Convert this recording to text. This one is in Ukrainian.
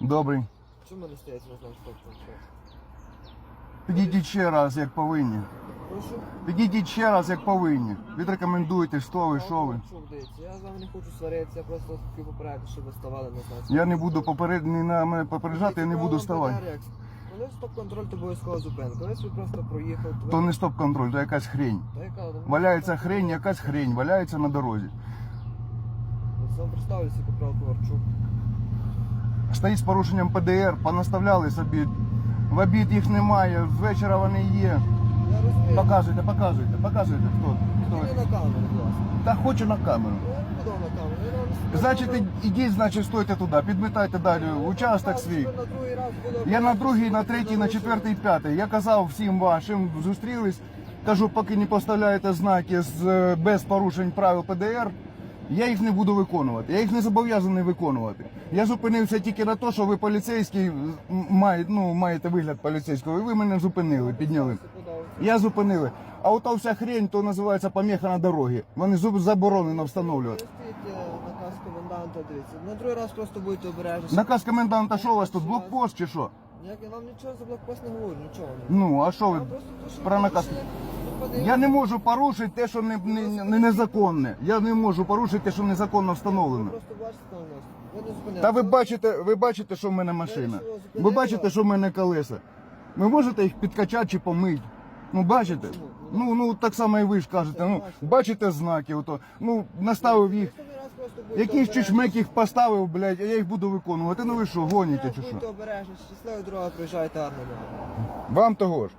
Добрий. Чому мене стоять на знак стоп? Підійдіть ще раз, як повинні. Прошу. Підійдіть ще раз, як повинні. Відрекомендуйте, що ви, що ви. Дивіться, я з вами не хочу сваритися, я просто хотів попередити, щоб ви ставали на знак Я не буду поперед... на мене попереджати, я не буду ставати. Коли стоп-контроль, то обов'язково зупинка. Коли ви просто проїхав, то То не стоп-контроль, то якась хрень. Та яка? Ну, Валяється хрень, якась хрень, валяється на дорозі. Ось Вам представлюся, Капрал Коварчук. Стоїть з порушенням ПДР, понаставляли собі. В обід їх немає, з вечора вони є. Показуйте, показуйте, показуйте, хто. хто на камеру, будь ласка. Та хочу на камеру. Значить, ідіть, значить, стойте туди, підмітайте далі участок свій. Я на другий, на третій, на четвертий, п'ятий. Я казав всім вашим, зустрілись. Кажу, поки не поставляєте знаки з, без порушень правил ПДР, я їх не буду виконувати. Я їх не зобов'язаний виконувати. Я зупинився тільки на те, що ви поліцейський маєте, ну, маєте вигляд поліцейського, і ви мене зупинили, підняли. Я зупинили. А ото вся хрень, то називається поміха на дорогі. Вони зуб- заборонено встановлювати. Е, наказ коменданта, дивіться. На другий раз просто будете обережні. Наказ коменданта, що у вас тут блокпост чи що? Ніяк я вам нічого за блокпост не говорю, нічого. Ну, а що ви? Про наказ? Я не можу порушити те, що не, не, не незаконне. Я не можу порушити те, що незаконно встановлено. просто бачите там нас. Ви не зупиняєте. Та ви бачите, ви бачите, що в мене машина. Ви бачите, що в мене колеса. Ви можете їх підкачати чи помити. Ну бачите? Ну ну так само і ви ж кажете. Ну бачите знаки, ото. Ну наставив їх. Якийсь чучмек їх поставив, блядь, а я їх буду виконувати. Ну ви що, гоніте чи що? Будьте обережні, щасливої дорога, приїжджайте гарно. Вам того ж.